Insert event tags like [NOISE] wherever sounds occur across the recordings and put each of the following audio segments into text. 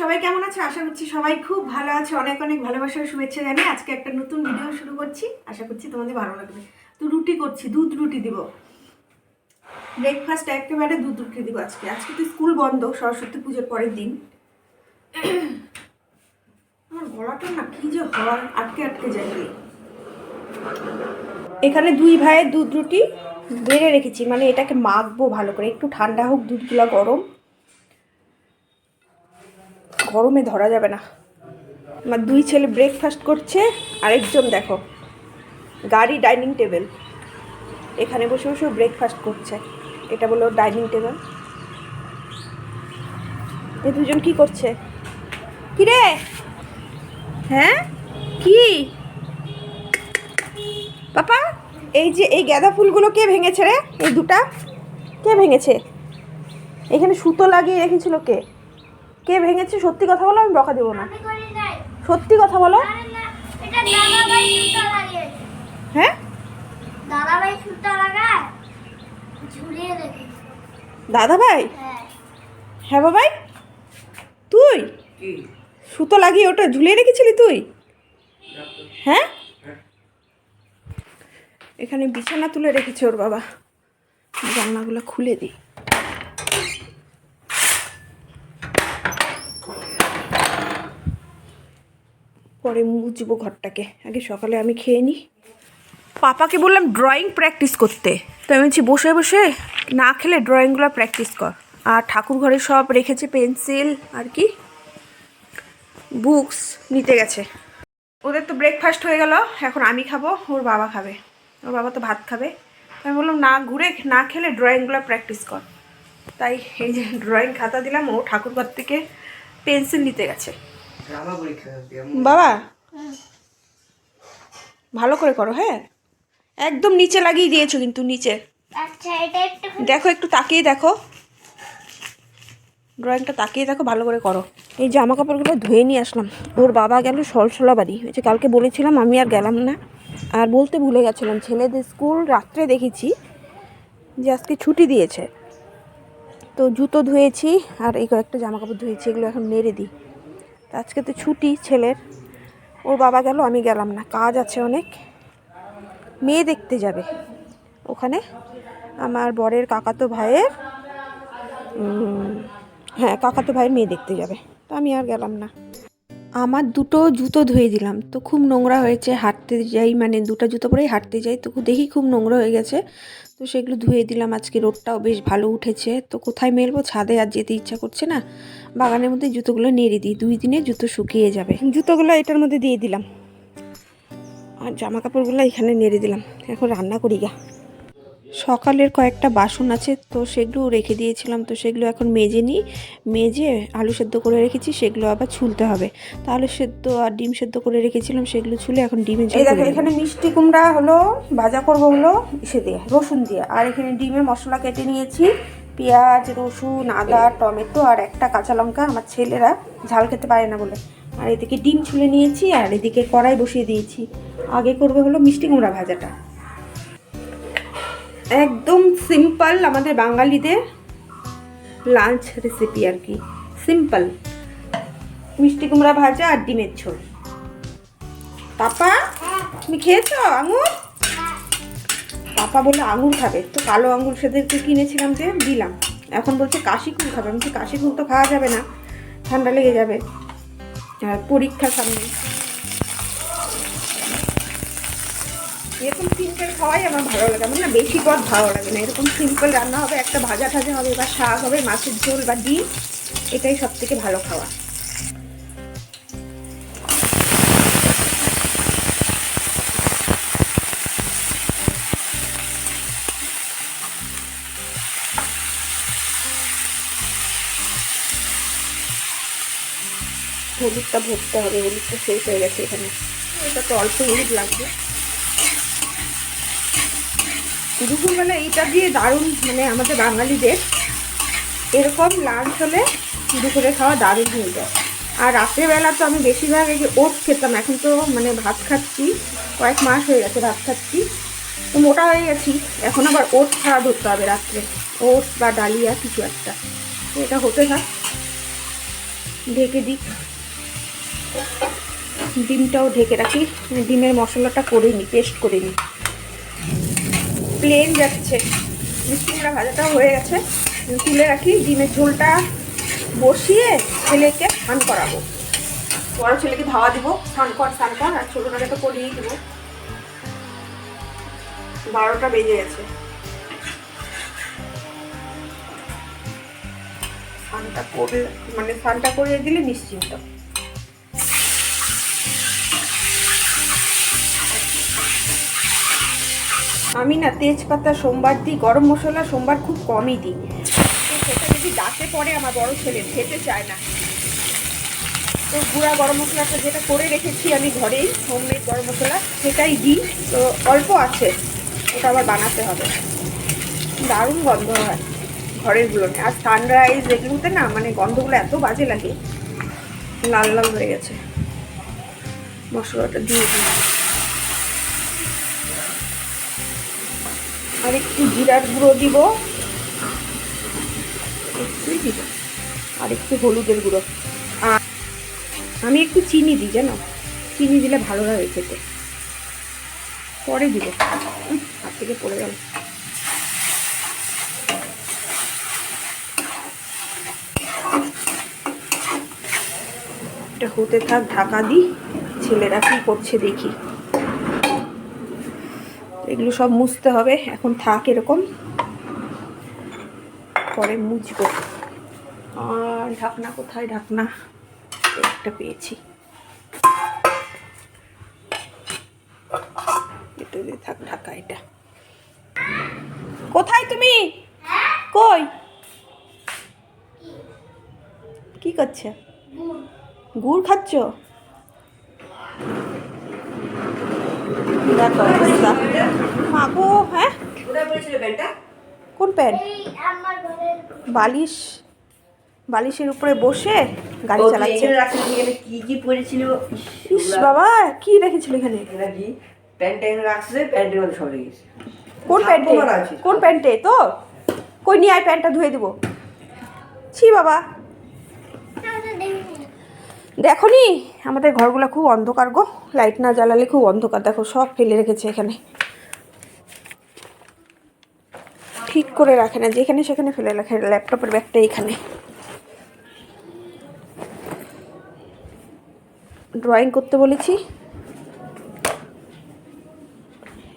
সবাই কেমন আছে আশা করছি সবাই খুব ভালো আছে। অনেক অনেক ভালোবাসার শুভেচ্ছা জানি আজকে একটা নতুন ভিডিও শুরু করছি। আশা করছি তোমাদের ভালো লাগবে। তো রুটি করছি দুধ রুটি দিব। ব্রেকফাস্ট একেবারে দুধ রুটি দিব আজকে। আজকে তো স্কুল বন্ধ সরস্বতী পুজোর পরের দিন। আমার গলাটা না কি যে হয় আটকে আটকে যায়। এখানে দুই ভাইয়ের দুধ রুটি বেড়ে রেখেছি। মানে এটাকে মাখবো ভালো করে। একটু ঠান্ডা হোক দুধগুলো গরম। গরমে ধরা যাবে না। আমার দুই ছেলে ব্রেকফাস্ট করছে, আরেকজন দেখো, গাড়ি ডাইনিং টেবিল এখানে বসে বসে ব্রেকফাস্ট করছে। এটা বলো ডাইনিং টেবিল এই দুজন কি করছে? কি রে হ্যাঁ? কি? পাপা, এই যে এই গাঁদা ফুলগুলো কে ভেঙেছে রে? এই দুটা, কে ভেঙেছে? এখানে সুতো লাগিয়ে রেখেছিল কে? কে ভেঙেছে? সত্যি কথা বলো আমি বকা দেবো না। সত্যি কথা বলো। আরে না এটা দাদাভাই সুতা লাগিয়েছে। হ্যাঁ? দাদা ভাই হ্যাঁ। হ্যাঁ বাবাই। তুই? সুতো লাগিয়ে ওটা ঝুলিয়ে রেখেছিলি তুই? হ্যাঁ? এখানে বিছানা তুলে রেখেছে ওর বাবা। জানলাগুলো খুলে দিই। পরে মুছবো ঘরটাকে। আগে সকালে আমি খেয়ে নিই পাপাকে বললাম ড্রয়িং প্র্যাকটিস করতে। তো আমি বলছি, বসে বসে না খেলে ড্রয়িংগুলো প্র্যাকটিস কর। আর ঠাকুর ঘরে সব রেখেছে পেন্সিল আর কি? বুকস নিতে গেছে। ওদের তো ব্রেকফাস্ট হয়ে গেল, এখন আমি খাব, ওর বাবা খাবে। ওর বাবা তো ভাত খাবে। আমি বললাম, না ঘুরে না খেলে ড্রয়িংগুলো প্র্যাকটিস কর। তাই এই যে ড্রয়িং খাতা দিলাম, ও ঠাকুর ঘর থেকে পেন্সিল নিতে গেছে। বাবা ভালো করে করো হ্যাঁ? একদম নিচে লাগিয়ে দিয়েছ কিন্তু নিচে। আচ্ছা এটা একটু দেখো একটু তাকিয়ে দেখো। ড্রয়িংটা তাকিয়ে দেখো ভালো করে করো। এই জামা কাপড়গুলো ধুয়ে নিয়ে আসলাম। ওর বাবা গেল সলসলা বাড়ি ওই যে কালকে বলেছিলাম আমি আর গেলাম না। আর বলতে ভুলে গেছিলাম ছেলেদের স্কুল রাত্রে দেখেছি যে আজকে ছুটি দিয়েছে। তো জুতো ধুয়েছি আর এই কয়েকটা জামা কাপড় ধুয়েছি এগুলো এখন মেরে দিই। আজকে তো ছুটি ছেলের। ওর বাবা গেল, আমি গেলাম না। কাজ আছে অনেক। মেয়ে দেখতে যাবে। ওখানে আমার বরের কাকাতো ভাইয়ের হ্যাঁ কাকাতো ভাইয়ের মেয়ে দেখতে যাবে। তো আমি আর গেলাম না। আমার দুটো জুতো ধুয়ে দিলাম। তো খুব নোংরা হয়েছে, হাঁটতে যাই মানে দুটো জুতো পরেই হাঁটতে যাই। তো দেখি খুব নোংরা হয়ে গেছে। তো সেগুলো ধুয়ে দিলাম। আজকে রোদটাও বেশ ভালো উঠেছে। তো কোথায় মেলবো? ছাদে আর যেতে ইচ্ছা করছে না। বাগানের মধ্যে জুতোগুলো নেড়ে দিই। দুই দিনে জুতো শুকিয়ে যাবে। জুতোগুলো এটার মধ্যে দিয়ে দিলাম। আর জামা কাপড়গুলো এখানে নেড়ে দিলাম। এখন রান্না করি গা। সকালের কয়েকটা বাসন আছে তো সেগুলো রেখে দিয়েছিলাম তো সেগুলো এখন মেজে নিই। মেজে আলু সেদ্ধ করে রেখেছি সেগুলো আবার ছুলতে হবে। তো আলু সেদ্ধ আর ডিম সেদ্ধ করে রেখেছিলাম সেগুলো ছুলে এখন ডিমে এই দেখো এখানে মিষ্টি কুমড়া হলো ভাজা করব হলো ইসে দিয়ে রসুন দিয়ে। আর এখানে ডিমের মশলা কেটে নিয়েছি পেঁয়াজ রসুন আদা টমেটো আর একটা কাঁচা লঙ্কা আমার ছেলেরা ঝাল খেতে পারে না বলে। আর এদিকে ডিম ছুলে নিয়েছি আর এদিকে কড়াই বসিয়ে দিয়েছি। আগে করবে হলো মিষ্টি কুমড়া ভাজাটা। একদম সিম্পল আমাদের বাঙালিদের লাঞ্চ রেসিপি আর কি। সিম্পল মিষ্টি কুমড়া ভাজা আর ডিমের ঝোল। পাপা, তুমি খেয়েছো আঙুর? পাপা বলে আঙুর খাবে। তো কালো আঙুর সেদেরকে কিনেছিলাম যে দিলাম। এখন বলছে, কাশি কুল খাবে। আমি বলছি, কাশি কুল তো খাওয়া যাবে না। ঠান্ডা লেগে যাবে। আর পরীক্ষা সামনে। এরকম সিম্পল খাওয়াই আমার ভালো লাগে। আমার না বেশি পদ ভালো লাগে না। এরকম সিম্পল রান্না হবে, একটা ভাজা টাজা হবে, বা শাক হবে, মাছের ঝোল বা ডিম, এটাই সব থেকে ভালো খাওয়া। হলুদটা ভরতে হবে, হলুদটা শেষ হয়ে গেছে এখানে। এটা তো অল্প হলুদ লাগবে। দুপুরবেলা এইটা দিয়ে দারুণ মানে আমাদের বাঙালিদের এরকম লাঞ্চ হলে দুপুরে খাওয়া দারুণ হয়ে যায়। আর রাত্রেবেলা তো আমি বেশিরভাগ এই যে ওট খেতাম, এখন তো মানে ভাত খাচ্ছি, কয়েক মাস হয়ে গেছে ভাত খাচ্ছি, তো মোটা হয়ে গেছি, এখন আবার ওট খাওয়া ধরতে হবে রাত্রে, ওট বা ডালিয়া কিছু একটা এটা হতে থাক, ঢেকে দিই ডিমটাও ঢেকে রাখি ডিমের মশলাটা করে নিই পেস্ট করে নিই। প্লেন যাচ্ছে। মিষ্টি কুমড়া ভাজাটাও হয়ে গেছে। তুলে রাখি, ডিমের ঝোলটা বসিয়ে ছেলেকে স্নান করাবো। বড় ছেলেকে ধাওয়া দিব, স্নান কর স্নান কর, আর ছোটোটাকে তো করিয়েই দেবো। বারোটা বেজে গেছে। স্নানটা করে মানে স্নানটা করিয়ে দিলে নিশ্চিন্ত। আমি না তেজপাতা, সোমবার দিই, গরম মশলা, সোমবার খুব কমই দিই। তো সেটা যদি ডাকে পড়ে আমার বড় ছেলে, খেতে চায় না। তো গুঁড়া গরম মশলাটা যেটা করে রেখেছি আমি ঘরেই হোমমেড গরম মশলা, সেটাই দিই। তো অল্প আছে, ওটা আবার বানাতে হবে। দারুণ গন্ধ হয় ঘরেরগুলো আর সানরাইজ এগুলোতে না মানে গন্ধগুলো এত বাজে লাগে, লাল লাল হয়ে গেছে। মশলাটা দিয়ে দিই। আর একটু জিরার গুঁড়ো দিব। একটুই দিব। আর একটু হলুদের গুঁড়ো। আর আমি একটু চিনি দিই, জানো? চিনি দিলে ভালো লাগে খেতে। পরে দিব। হাত থেকে পড়ে গেল। হতে থাক, ঢাকা দিই ছেলেরা কি করছে দেখি। এগুলো সব মুছতে হবে। এখন থাক এরকম। পরে মুছবো। আর ঢাকনা কোথায়? ঢাকনা একটা পেয়েছি। দিয়ে থাক, ঢাকা এটা। কোথায় তুমি? কই? কি করছে? গুড় খাচ্ছ? দেখো অবস্থা মা হ্যাঁ? কোন প্যান্ট? বালিশ। বালিশের উপরে বসে গাড়ি চালাচ্ছে। কি কি পরেছিল? ইস বাবা কি রেখেছিল এখানে? কি? প্যান্ট রাখছে প্যান্টের মধ্যে সব কোন প্যান্টে? কোন প্যান্টে? তো? কই নিয়ে আয় প্যান্টটা ধুয়ে দেবো। ছি বাবা। দেখো নি আমাদের ঘরগুলো খুব অন্ধকার গো। লাইট না জ্বালালে খুব অন্ধকার। দেখো, সব ফেলে রেখেছে এখানে। ঠিক করে রাখে না, যেখানে সেখানে ফেলে রাখে। ল্যাপটপের ব্যাগটা এখানে ড্রয়িং করতে বলেছি।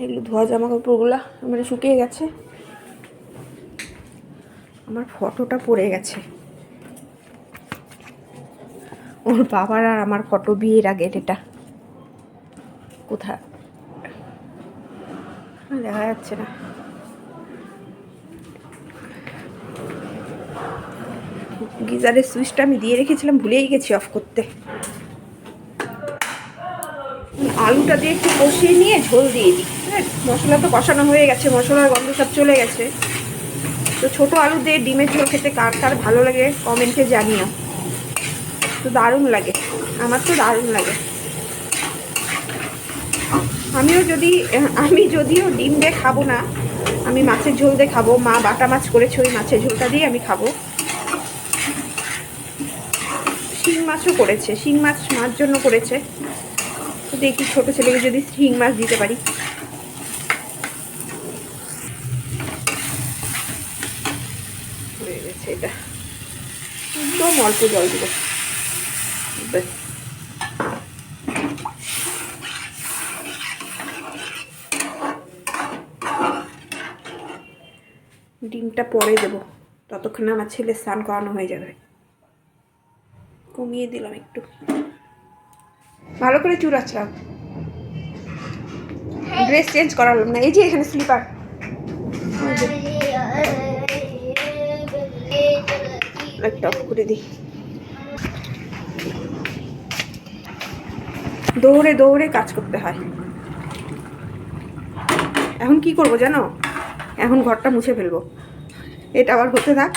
এগুলো ধোয়া জামা কাপড়গুলো মানে শুকিয়ে গেছে। আমার ফটোটা পড়ে গেছে। ওর বাবার আর আমার ফটো বিয়ের আগের এটা কোথা দেখা যাচ্ছে না। গিজারের সুইচটা আমি দিয়ে রেখেছিলাম, ভুলেই গেছি অফ করতে। আলুটা দিয়ে একটু কষিয়ে নিয়ে ঝোল দিয়ে দিই। হ্যাঁ মশলা তো কষানো হয়ে গেছে, মশলার গন্ধ সব চলে গেছে। তো ছোটো আলু দিয়ে ডিমের ঝোল খেতে কার কার ভালো লাগে কমেন্টে জানিও। তো দারুণ লাগে। আমার তো দারুণ লাগে। আমিও যদি, আমি যদিও ডিম দিয়ে খাব না, আমি মাছের ঝোল দিয়ে খাব, মা বাটা মাছ করেছে ওই মাছের ঝোলটা দিয়ে আমি খাব। শিং মাছও করেছে, শিং মাছ মার জন্য করেছে। তো দেখি ছোটো ছেলেকে যদি শিং মাছ দিতে পারি। এটা। একদম অল্প জল দেবো। ব্যাস ডিমটা পরে দেবো ততক্ষণে আমার ছেলে স্নান করানো হয়ে যাবে কমিয়ে দিলাম একটু ভালো করে আছড়াও ড্রেস চেঞ্জ করালাম না এই যে এখানে স্লিপার একটা করে দিই দৌড়ে দৌড়ে কাজ করতে হয়। এখন কি করব জানো? এখন ঘরটা মুছে ফেলব। এটা আবার হতে থাক।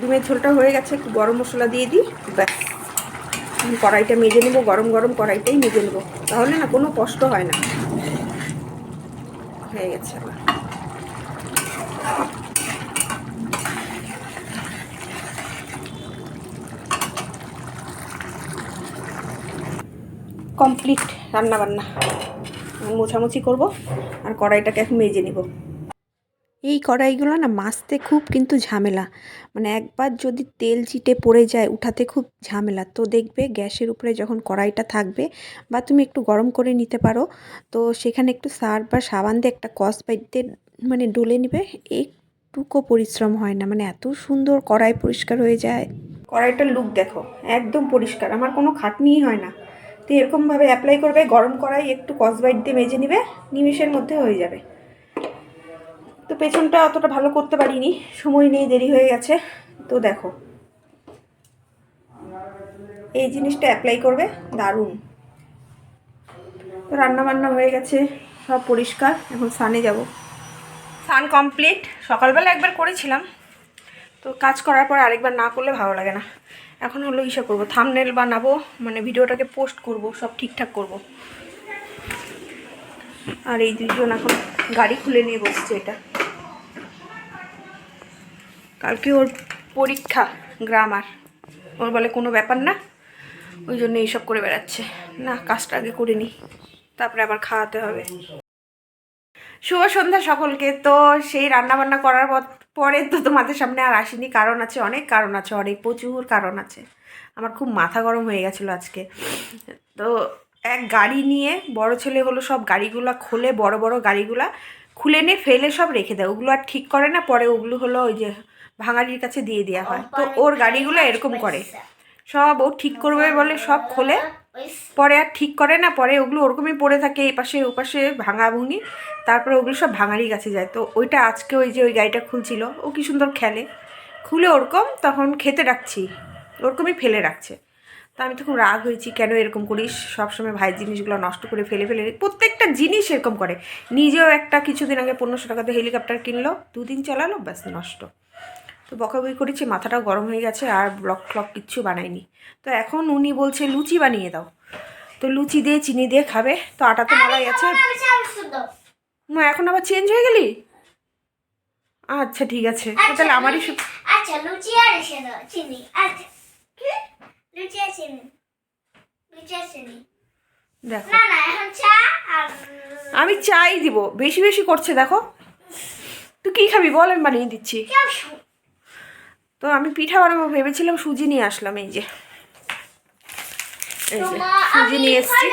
ডিমের ঝোলটা হয়ে গেছে, একটু গরম মশলা দিয়ে দিই, ব্যাস। কড়াইটা মেজে নেব, গরম গরম কড়াইটাই মেজে নেব। তাহলে না কোনো কষ্ট হয় না। হয়ে গেছে কমপ্লিট রান্না বান্না মোছামুছি করব আর কড়াইটাকে এখন মেজে নিব। এই কড়াইগুলো না মাজতে খুব কিন্তু ঝামেলা। মানে একবার যদি তেল চিটে পড়ে যায়, উঠাতে খুব ঝামেলা। তো দেখবে গ্যাসের উপরে যখন কড়াইটা থাকবে বা তুমি একটু গরম করে নিতে পারো, তো সেখানে একটু সার্ফ বা সাবান দিয়ে একটা কস বাইতে মানে ডলে নিবে। একটুকু পরিশ্রম হয় না। মানে এত সুন্দর কড়াই পরিষ্কার হয়ে যায়। কড়াইটার লুক দেখো, একদম পরিষ্কার। আমার কোনো খাটনিই হয় না। তো এরকমভাবে অ্যাপ্লাই করবে, গরম কড়াই একটু কসবাইট দিয়ে মেজে নিবে, নিমিষের মধ্যে হয়ে যাবে। তো পেছনটা অতটা ভালো করতে পারিনি। সময় নেই দেরি হয়ে গেছে। তো দেখো। এই জিনিসটা অ্যাপ্লাই করবে? দারুণ। তো রান্না বান্না হয়ে গেছে, সব পরিষ্কার। এখন সানে যাব। সান কমপ্লিট সকালবেলা একবার করেছিলাম। তো কাজ করার পর আরেকবার না করলে ভালো লাগে না। এখন হলো ইসে করব। থামনেল বানাবো মানে ভিডিওটাকে পোস্ট করব, সব ঠিকঠাক করব। আর এই দুজন এখন গাড়ি খুলে নিয়ে বসছে এটা। কালকে ওর পরীক্ষা গ্রামার ওর বলে কোনো ব্যাপার না, ওই জন্য এইসব করে বেড়াচ্ছে। না, কাজটা আগে করে নিই, তারপরে আবার খাওয়াতে হবে। শুভ সন্ধ্যা সকলকে। তো সেই রান্না বান্না করার পরে তো তোমাদের সামনে আর আসিনি, কারণ আছে অনেক কারণ আছে, অনেক প্রচুর কারণ আছে। আমার খুব মাথা গরম হয়ে গেছিল আজকে। তো এক গাড়ি নিয়ে বড় ছেলে হলো সব গাড়িগুলা খুলে, বড় বড় গাড়িগুলা খুলে নিয়ে ফেলে সব রেখে দেয়। ওগুলো আর ঠিক করে না, পরে ওগুলো হলো ওই যে ভাঙাড়ির কাছে দিয়ে দেওয়া হয়। তো ওর গাড়িগুলো এরকম করে। সব ও ঠিক করবে বলে সব খোলে। পরে আর ঠিক করে না পরে ওগুলো ওরকমই পড়ে থাকে এই পাশে ও পাশে ভাঙা ভুঙি তারপরে ওগুলো সব ভাঙারি কাছে যায়। তো ওইটা আজকে ওই যে ওই গাড়িটা খুলছিল ও কি সুন্দর খেলে। খুলে ওরকম তখন খেতে রাখছি। ওরকমই ফেলে রাখছে। তো আমি তো খুব রাগ হয়েছি কেন এরকম করিস? সবসময় ভাইয়ের জিনিসগুলো নষ্ট করে ফেলে ফেলে প্রত্যেকটা জিনিস এরকম করে। নিজেও একটা কিছুদিন আগে পনেরোশো টাকাতে হেলিকপ্টার কিনলো দুদিন চালালো ব্যাস নষ্ট। তো বকাবকি করেছি মাথাটাও গরম হয়ে গেছে আর ব্লক ফ্লক কিচ্ছু বানায়নি তো এখন উনি বলছে লুচি বানিয়ে দাও। তো লুচি দিয়ে চিনি দিয়ে খাবে। তো আটা তো মালাই আছে। মা এখন আবার চেঞ্জ হয়ে গেলি? আচ্ছা ঠিক আছে। তাহলে আমারই আচ্ছা লুচি আর চিনি। আচ্ছা। লুচি আর চিনি। লুচি আর চিনি। দেখো। না না এখন চা আমি চাই দিব। বেশি বেশি করছে দেখো। তুই কী খাবি? বল আমি বানিয়ে দিচ্ছি। তো আমি পিঠা বানাবো ভেবেছিলাম সুজি নিয়ে আসলাম এই যে। এই যে সুজি নিয়ে এসছি।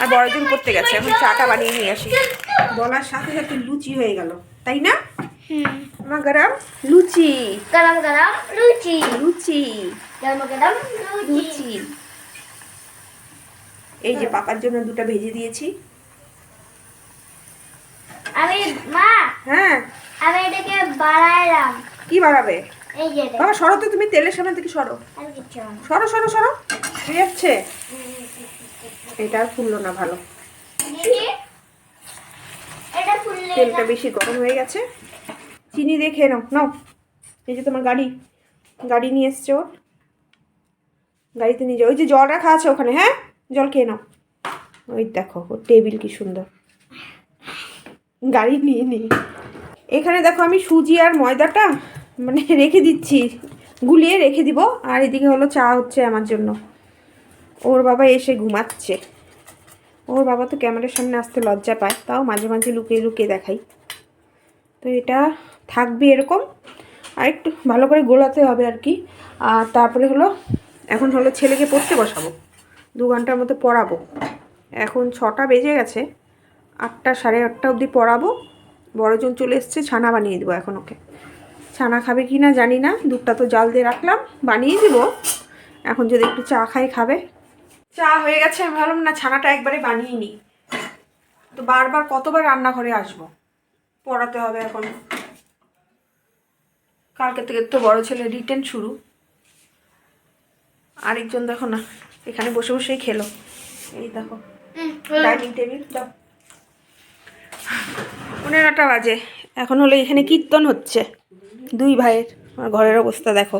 আর বড়দিন করতে গেছে এখন চাটা বানিয়ে নিয়ে আসি। বলার সাথে সাথে লুচি হয়ে গেল তাই না? মা গরম লুচি। গরম গরম লুচি। লুচি। গরম গরম লুচি। এই যে পাপার জন্য দুটো ভেজে দিয়েছি। আমি মা হ্যাঁ। আমি এটাকে বাড়াইলাম কি বাড়াবে। বাবা সরো তো তুমি তেলের সামনে থেকে সরো। সরো সরো সরো। ঠিক যাচ্ছে এটা আর ফুললো না ভালো। তেলটা বেশি গরম হয়ে গেছে। চিনি দিয়ে খেয়ে নাও নাও। এই যে তোমার গাড়ি। গাড়ি নিয়ে এসছে ওর গাড়িতে নিয়ে যাও। ওই যে জল রাখা আছে ওখানে হ্যাঁ? জল খেয়ে নাও। ওই দেখো ওর টেবিল কি সুন্দর। গাড়ি নিয়ে নি। এখানে দেখো আমি সুজি আর ময়দাটা। মানে রেখে দিচ্ছি, গুলিয়ে রেখে দিব। আর এদিকে হলো চা হচ্ছে আমার জন্য। ওর বাবা এসে ঘুমাচ্ছে। ওর বাবা তো ক্যামেরার সামনে আসতে লজ্জা পায়, তাও মাঝে মাঝে লুকিয়ে লুকিয়ে দেখাই। তো এটা থাকবে এরকম। আর একটু ভালো করে গোলাতে হবে আর কি। আর তারপরে হলো, এখন হলো ছেলেকে পড়তে বসাবো। দু ঘণ্টার মতো পড়াবো। এখন ছটা বেজে গেছে। আটটা সাড়ে আটটা অবধি পড়াবো। বড়জন চলে এসছে, ছানা বানিয়ে দেবো এখন ওকে। ছানা খাবে কি না জানি না দুধটা তো জাল দিয়ে রাখলাম বানিয়ে দিব। এখন যদি একটু চা খাই খাবে। চা হয়ে গেছে আমি ভাবলাম না ছানাটা একবারে বানিয়ে নিই। তো বারবার কতবার রান্নাঘরে আসব? পড়াতে হবে এখন। কালকে থেকে তো বড় ছেলে রিটেন শুরু। আরেকজন দেখো না এখানে বসে বসেই খেলো। এই দেখো ডাইনিং টেবিল দাও পনেরোটা বাজে এখন হলো এখানে কীর্তন হচ্ছে। দুই ভাইয়ের আর ঘরের অবস্থা, দেখো।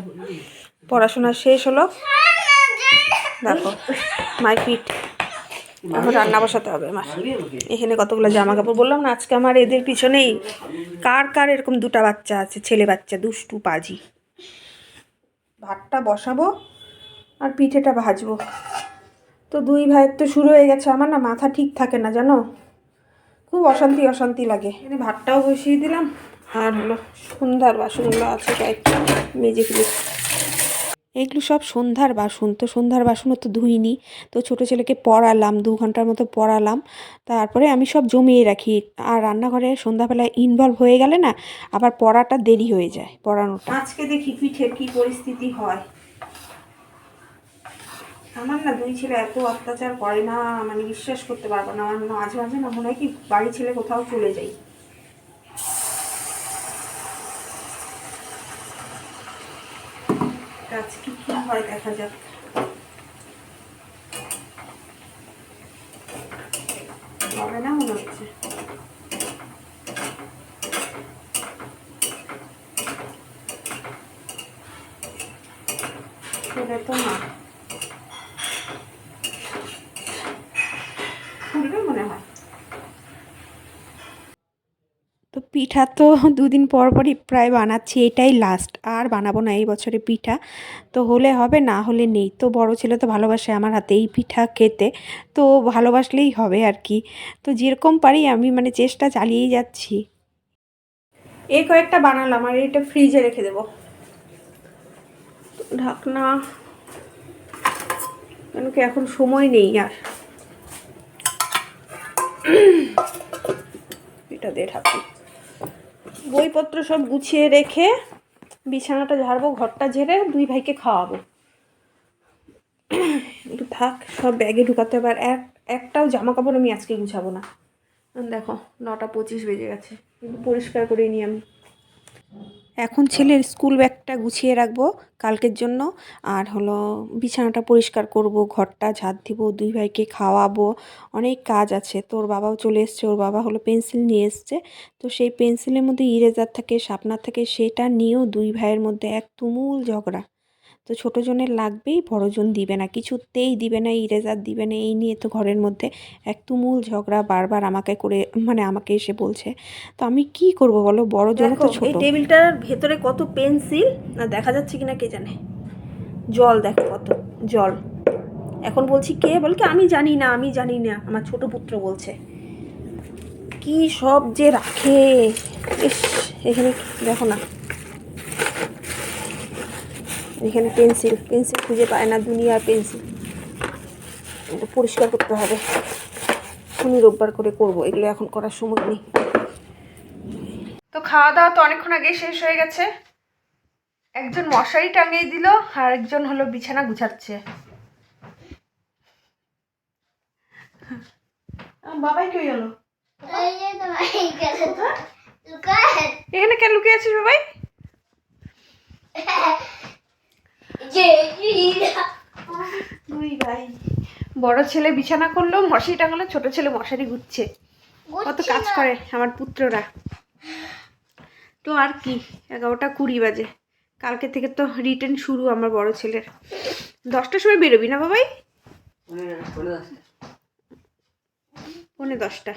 পড়াশোনা শেষ হলো। দেখো, মাই পিঠ এখন রান্না বসাতে হবে আমার। এখানে কতগুলো জামা কাপড় বললাম না, আজকে আমার এদের পিছনেই কার কার এরকম দুটো বাচ্চা আছে, ছেলে বাচ্চা, দুষ্টু, পাজি। ভাতটা বসাবো আর পিঠেটা ভাজবো। তো দুই ভাইয়ের তো শুরু হয়ে গেছে, আমার না মাথা ঠিক থাকে না, জানো? খুব অশান্তি অশান্তি লাগে। এখানে ভাতটাও বসিয়ে দিলাম। আর হলো সন্ধ্যার বাসনগুলো আছে কয়েকটা মেজে ফেলি। এগুলো সব সন্ধ্যার বাসন, তো সন্ধ্যার বাসনও তো ধুইনি, তো ছোটো ছেলেকে পড়ালাম, দু ঘণ্টার মতো পড়ালাম, তারপরে আমি সব জমিয়ে রাখি। আর রান্নাঘরে সন্ধ্যাবেলায় ইনভলভ হয়ে গেলে না, আবার পড়াটা দেরি হয়ে যায় পড়ানোটা। আজকে দেখি পিঠের কি পরিস্থিতি হয়। আমার না দুই ছেলে এত অত্যাচার করে না মানে বিশ্বাস করতে পারব না, আমার মাঝে মাঝে না মনে হয় কি বাড়ি ছেলে কোথাও চলে যাই। আজকে কি হয় দেখা যাক। হবে না মনে হচ্ছে? তো না ফুলবে মনে হয় তো পিঠা তো দুদিন পর পরই প্রায় বানাচ্ছি, এটাই লাস্ট আর বানাবো না এই বছরে পিঠা। তো হলে হবে, না হলে নেই। তো বড় ছেলে তো ভালোবাসে আমার হাতে এই পিঠা খেতে। তো ভালোবাসলেই হবে আর কি। তো যেরকম পারি আমি মানে চেষ্টা চালিয়েই যাচ্ছি। এই কয়েকটা বানালাম আর এটা ফ্রিজে রেখে দেবো। ঢাকনা। কেন কি এখন সময় নেই আর। [CLEARS THROAT] এটা দিয়ে ঢাকি। বইপত্র সব গুছিয়ে রেখে বিছানাটা ঝাড়বো, ঘরটা ঝেড়ে দুই ভাইকে খাওয়াবো। একটু থাক, সব ব্যাগে ঢুকাতে হবে। আর এক, একটাও জামা কাপড় আমি আজকে গুছাবো না। দেখো, নটা পঁচিশ বেজে গেছে। একটু পরিষ্কার করে নিই আমি। এখন ছেলের স্কুল ব্যাগটা গুছিয়ে রাখব কালকের জন্য। আর হলো বিছানাটা পরিষ্কার করব, ঘরটা ঝাঁট দিব, দুই ভাইকে খাওয়াবো, অনেক কাজ আছে। তোর বাবাও চলে এসছে, ওর বাবা হলো পেন্সিল নিয়ে এসছে। তো সেই পেন্সিলের মধ্যে ইরেজার থাকে শার্পনার থাকে, সেটা নিয়েও দুই ভাইয়ের মধ্যে এক তুমুল ঝগড়া। তো ছোটো জনের লাগবেই বড়জন দিবে না। কিছুতেই দিবে না ইরেজার দিবে না। এই নিয়ে তো ঘরের মধ্যে এক তুমুল ঝগড়া বারবার আমাকে করে মানে আমাকে এসে বলছে। তো আমি কি করব বলো? বড় জন তো ছোট এই টেবিলটার ভেতরে কত পেন্সিল না দেখা যাচ্ছে কিনা কে জানে? জল দেখো কত জল। এখন বলছি কে? বল কি আমি জানি না আমি জানি না আমার ছোট পুত্র বলছে। কি সব যে রাখে? ইস এখানে দেখো না। এখানে পেন্সিল পেন্সিল খুঁজে পায় না দুনিয়ার পেন্সিল। এটা পরিষ্কার করতে হবে। শনি রোববার করে করব এগুলো এখন করার সময় নেই। তো খাওয়া দাওয়া তো অনেকক্ষণ আগে শেষ হয়ে গেছে। একজন মশারি টাঙিয়ে দিল আর একজন হলো বিছানা গুছাচ্ছে। বাবাই কই গেল? এখানে কেন লুকিয়ে আছিস বাবাই? [LAUGHS] ভাই বড় ছেলে বিছানা করল মশারি টাঙালো ছোট ছেলে মশারি ঘুরছে কত কাজ করে আমার পুত্ররা। তো আর কি এগারোটা কুড়ি বাজে। কালকে থেকে তো রিটার্ন শুরু আমার বড় ছেলের। দশটার সময় বেরোবি না বাবাই? পৌনে দশটা।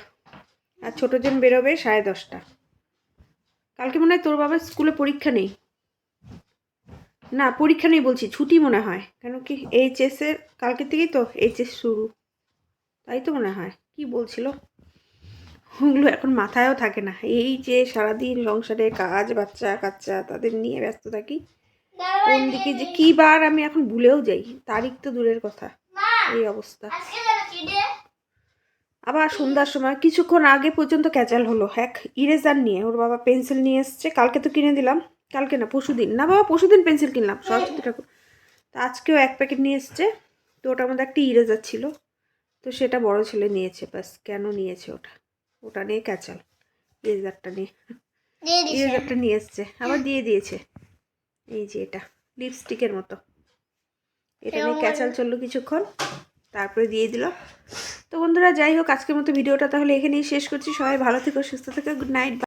আর ছোটোজন বেরোবে সাড়ে দশটা। কালকে মনে হয় তোর বাবার স্কুলে পরীক্ষা নেই। না পরীক্ষা নেই বলছি ছুটি মনে হয়। কেন কি এইচএসের কালকে থেকেই তো এইচএস শুরু। তাই তো মনে হয়। কি বলছিল? ওগুলো এখন মাথায়ও থাকে না। এই যে সারাদিন সংসারে কাজ বাচ্চা কাচ্চা তাদের নিয়ে ব্যস্ত থাকি কোন দিকে যে কী বার আমি এখন ভুলেও যাই। তারিখ তো দূরের কথা। এই অবস্থা। আবার সন্ধ্যার সময় কিছুক্ষণ আগে পর্যন্ত ক্যাচাল হলো। এক ইরেজার নিয়ে। ওর বাবা পেন্সিল নিয়ে এসছে। কালকে তো কিনে দিলাম। কালকে না পরশুদিন। না বাবা পরশুদিন পেন্সিল কিনলাম সরস্বতী ঠাকুর। তা আজকেও এক প্যাকেট নিয়ে এসছে। তো ওটার মধ্যে একটা ইরেজার ছিল। তো সেটা বড় ছেলে নিয়েছে ব্যাস কেন নিয়েছে ওটা? ওটা নিয়ে ক্যাচাল ইরেজারটা নিয়ে। ইরেজারটা নিয়ে এসছে আবার দিয়ে দিয়েছে। এই যে এটা লিপস্টিকের মতো। এটা নিয়ে ক্যাচাল চলল কিছুক্ষণ তারপরে দিয়ে দিল। তো বন্ধুরা যাই হোক আজকের মতো ভিডিওটা তাহলে এখানেই শেষ করছি। সবাই ভালো থেকো সুস্থ থেকো গুড নাইট